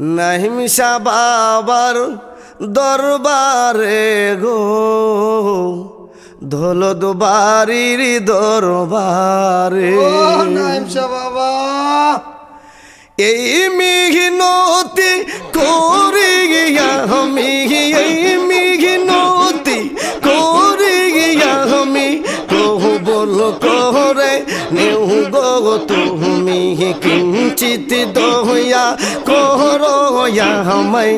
নাহিমসা বাবার দরবারে গো। ধলদ বাড়ির দরবারে। শাহ বাবা। এই মিঘিনতি করি গিয়া আমি এই মিঘিনতি করি গিয়া আমি কহু বল কহরে নেউ গো তুমি কহর আমায়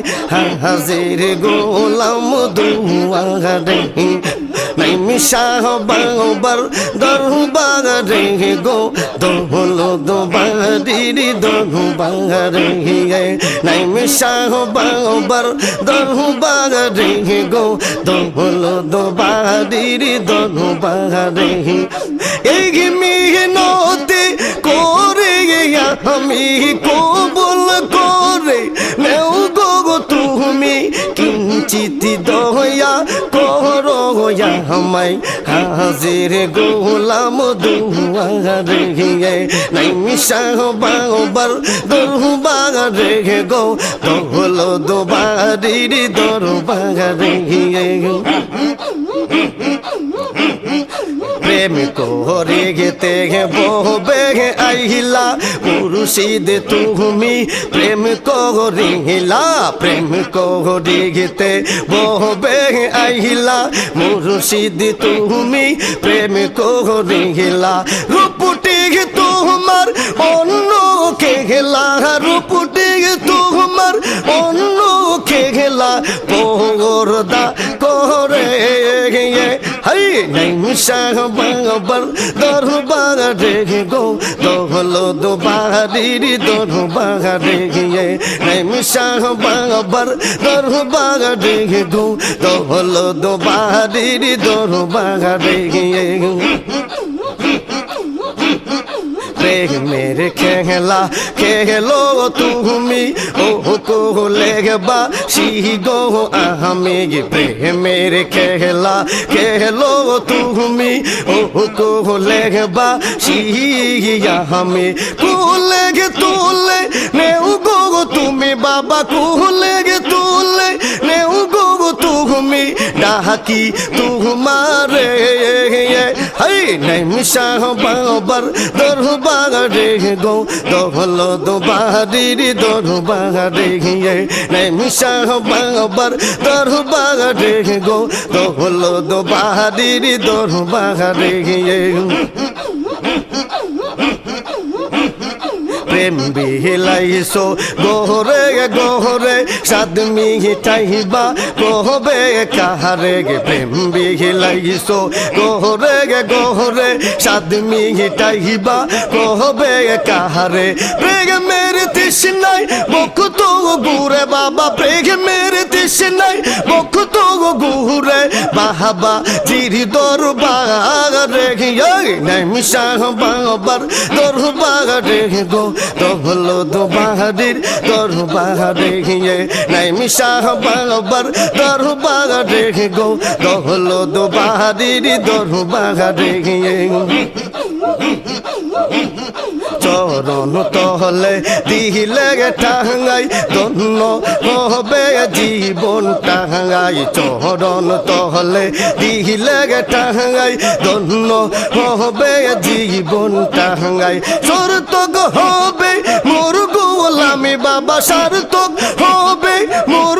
হাজির গোলাম দুয়ারে। নাই মিশাহ বাবার দরবারে গো দোহল দোবারির দরবারে। নাই মিশাহ বাবার দরবারে গো দোহল দোবারির দরবারে। এই কর আমায় হাজির গোলাম দুয়ারে নাই মিশাহ বাবার দরবারে গো দহল দোবারির দরবারে প্রেম করে গেতে বহবে আইলা মুর্শিদ তুমি, প্রেম করিলা প্রেম করে গেতে বহবে আইলা মুর্শিদ তুমি, প্রেম করিলা রূপটি তোমার অন্য কে গেলা রূপটি তোমার অন্য কে গেলা পরদা করে মিশাহ বাবার দরবার রেগে গো দহলো দোবারির দরবার রেগে নাই মিশাহ বাবার দরবার রেগে গো দহলো দোবারির দরবার রেগে প্রেমের খেলা খেলো তুমি ও কোলে বা গো আমি প্রেমের খেলা খেলো তুমি ও কোলে বা আমি কোলে তুলে নেউ গো তুমি বাবা কোলে তুলে নেউ গো তুমি ডাকি তোমারে হাই নাই মিশাহ বাবার দরবারে গো দহল দোবারির দরবারে গিয়ে মিশাহ বাবার দরবারে গো দহল দোবারির দরবারে প্রেম বিহিলাইছো গোহরে গোহরে সাদ মিঠাইবা কহবে কাহারে গে প্রেম বিহিলাইছো গোহরে গোহরে সাদ মিঠাইবা কহবে কাহারে প্রেমের তৃষ্ণাই বক তো গুরে বাবা। প্রেমের তৃষ্ণাই বক তো গুরে বাহাবা। চিরি দরবার মিশাহ বাবার দরবার রে গো, দহলো দোবাহাদির দরবারে গিয়ে। নাই মিশাহ বাবার দরবারে গো, দহলো দোবাহাদির দরবারে গিয়ে। চরণ তহলে দিলে টাঙ্গাই ধন্য হবে জীবন টাঙ্গাই। চরণ তহলে দিলে টাঙ্গাই ধন্য হবে জীবন টাঙ্গাই। সার্থক হবে মোর গোলামি বাবা, সার্থক হবে মোর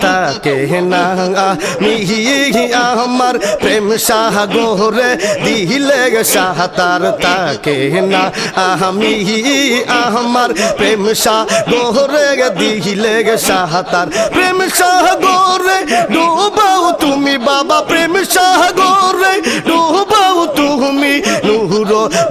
তাকে না মিহি আমার প্রেম সাগরে দিলে সাহাতার তাকে না আমি আমার প্রেম সাগরে দিলে সাহাতার প্রেম সাগরে ডুবাও তুমি বাবা, প্রেম সাগরে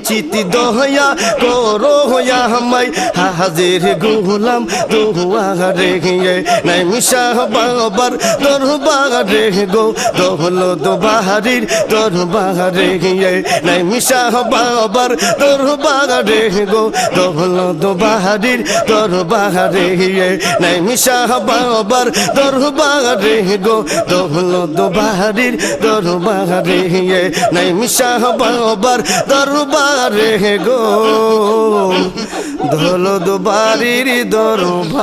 কিঞ্চিত দয়া করো আমায় হাজির গুলাম দুয়ারে নাই মিশা বাবার দরবারে গো দহল দুবাহারির দরবারে নাই মিশা বাবার দরবারে গো দহল দুবাহারির দরবারে নাই মিশা বাবার দরবারে গো দহল দুবাহারির দরবারে নাই মিশা বাবার দরবারে গো। দহল দুবারির দরবারে।